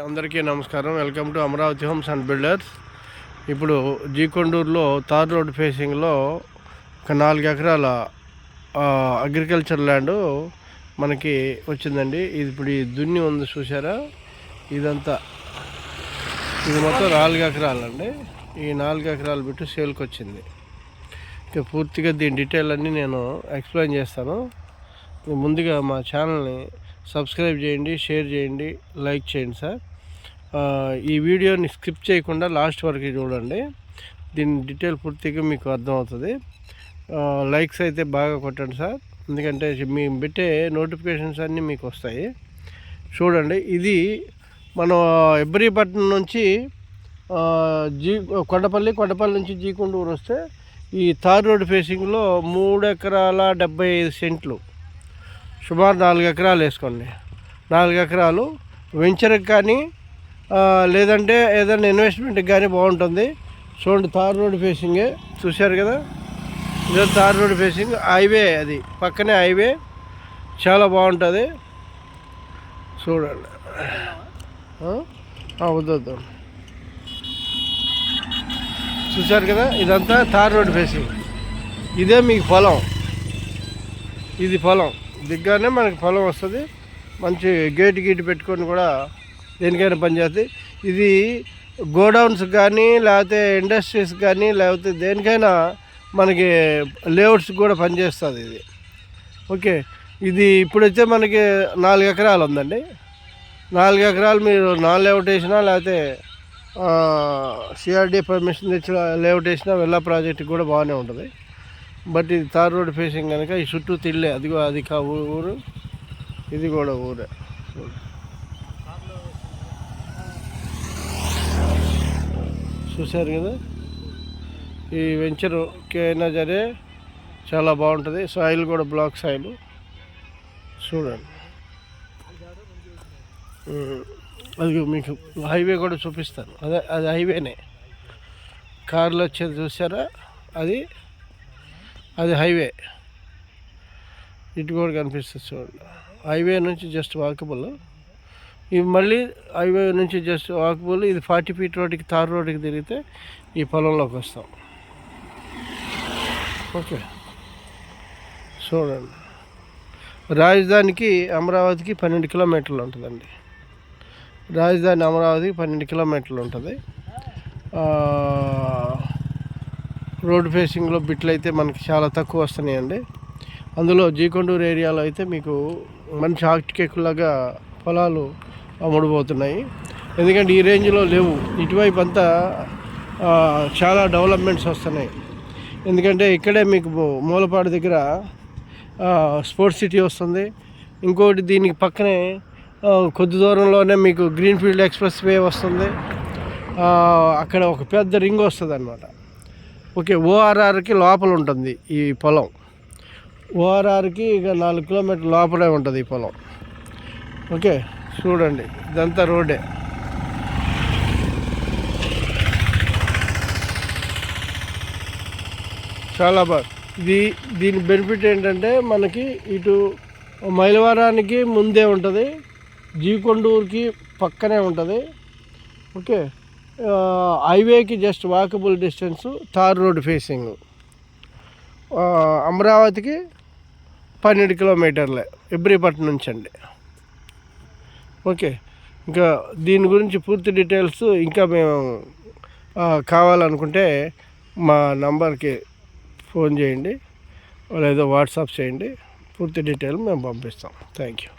అందరికీ నమస్కారం. Welcome to Amaravati homes and builders. ఇప్పుడు జీకొండూరులో తార్ రోడ్ ఫేసింగ్లో ఒక నాలుగు ఎకరాల అగ్రికల్చర్ ల్యాండ్ మనకి వచ్చిందండి. ఇది ఇప్పుడు ఈ దున్ని ఉంది చూసారా ఇదంతా ఇది మొత్తం నాలుగు ఎకరాలండి. ఈ నాలుగు ఎకరాలు బిట్టు సేల్కి వచ్చింది ఇక పూర్తిగా దీని డీటెయిల్ అన్నీ నేను ఎక్స్ప్లెయిన్ చేస్తాను. ముందుగా మా ఛానల్ని సబ్స్క్రైబ్ చేయండి షేర్ చేయండి లైక్ చేయండి సార్. ఈ వీడియోని స్కిప్ చేయకుండా లాస్ట్ వరకు చూడండి. దీని డీటెయిల్ పూర్తిగా మీకు అర్థమవుతుంది. లైక్స్ అయితే బాగా కొట్టండి సార్. ఎందుకంటే మేము పెట్టే నోటిఫికేషన్స్ అన్నీ మీకు వస్తాయి. చూడండి ఇది మనం ఎబ్రిపట్నం నుంచి జీ కొండపల్లి కొండపల్లి నుంచి జీకుండూరు వస్తే ఈ తార్ రోడ్ ఫేసింగ్లో మూడు ఎకరాల డెబ్బై ఐదు సెంట్లు. సుమారు నాలుగు ఎకరాలు వేసుకోండి. నాలుగు ఎకరాలు. వెంచర్కి కానీ లేదంటే ఏదైనా ఇన్వెస్ట్మెంట్కి కానీ బాగుంటుంది. చూడండి తార్ రోడ్ ఫేసింగే చూశారు కదా? ఇదే తార్ రోడ్ ఫేసింగ్ హైవే అది. పక్కనే హైవే చాలా బాగుంటుంది. చూడండి. వద్దు చూశారు కదా? ఇదంతా తార్ రోడ్ ఫేసింగ్ ఇదే మీకు పొలం ఇది పొలం దిగ్గానే మనకి పొలం వస్తుంది. మంచి గేట్ గీటు పెట్టుకొని కూడా దేనికైనా పనిచేస్తుంది ఇది గోడౌన్స్ కానీ లేకపోతే ఇండస్ట్రీస్ కానీ లేకపోతే దేనికైనా మనకి లేఅవుట్స్ కూడా పనిచేస్తుంది ఇది. ఓకే. ఇది ఇప్పుడైతే మనకి నాలుగు ఎకరాలు ఉందండి. నాలుగు ఎకరాలు మీరు నాన్ లేఅవుట్ వేసినా లేకపోతే సిఆర్డీ పర్మిషన్ తెచ్చిన లేఅవుట్ వేసినా వెళ్ళా ప్రాజెక్ట్ కూడా బాగానే ఉంటుంది. బట్ ఇది తార్ రోడ్ ఫేసింగ్ కనుక ఈ చుట్టూ తిళ్ళే అదిగో అది కా ఊరు. ఇది కూడా ఊరే. చూశారు కదా? ఈ వెంచర్కి అయినా సరే చాలా బాగుంటుంది. సాయిల్ కూడా బ్లాక్ సాయిల్. చూడండి. అది మీకు హైవే కూడా చూపిస్తాను. అదే అది హైవేనే. కార్లు వచ్చేది చూసారా అది అది హైవే. ఇటు కూడా కనిపిస్తుంది చూడండి. హైవే నుంచి జస్ట్ వాకబుల్. ఇవి మళ్ళీ హైవే నుంచి జస్ట్ వాకబుల్. ఇది ఫార్టీ ఫీట్ రోడ్డుకి తార్ రోడ్డుకి తిరిగితే ఈ పొలంలోకి వస్తాం. ఓకే. చూడండి. రాజధానికి అమరావతికి పన్నెండు కిలోమీటర్లు ఉంటుందండి. రాజధాని అమరావతికి పన్నెండు కిలోమీటర్లు ఉంటుంది. రోడ్ ఫేసింగ్లో బిట్లు అయితే మనకి చాలా తక్కువ వస్తున్నాయండి. అందులో జీకొండూరు ఏరియాలో అయితే మీకు మంచి ఆక్టికెక్కులాగా పొలాలు అమ్ముడుపోతున్నాయి. ఎందుకంటే ఈ రేంజ్లో లేవు. ఇటువైపు అంతా చాలా డెవలప్మెంట్స్ వస్తున్నాయి. ఎందుకంటే ఇక్కడే మీకు మూలపాడు దగ్గర స్పోర్ట్స్ సిటీ వస్తుంది. ఇంకోటి దీనికి పక్కనే కొద్ది దూరంలోనే మీకు గ్రీన్ఫీల్డ్ ఎక్స్ప్రెస్ వే వస్తుంది అక్కడ ఒక పెద్ద రింగ్ వస్తుంది అనమాట ఓకే ఓఆర్ఆర్కి లోపల ఉంటుంది ఈ పొలం. ఓఆర్ఆర్కి ఇక నాలుగు కిలోమీటర్ లోపలే ఉంటుంది ఈ పొలం. ఓకే చూడండి ఇదంతా రోడే చాలా బాగా ఇది దీని బెనిఫిట్ ఏంటంటే మనకి ఇటు మైలవరానికి ముందే ఉంటుంది జీకొండూరుకి పక్కనే ఉంటుంది. ఓకే హైవేకి just walkable distance tar road facing. అమరావతికి పన్నెండు కిలోమీటర్లే ఇబ్రిపట్నం నుంచి అండి ఓకే ఇంకా దీని గురించి పూర్తి డీటెయిల్స్ ఇంకా మేము కావాలనుకుంటే మా నంబర్కి ఫోన్ చేయండి లేదా వాట్సాప్ చేయండి పూర్తి డీటెయిల్ మేము పంపిస్తాం. Thank you.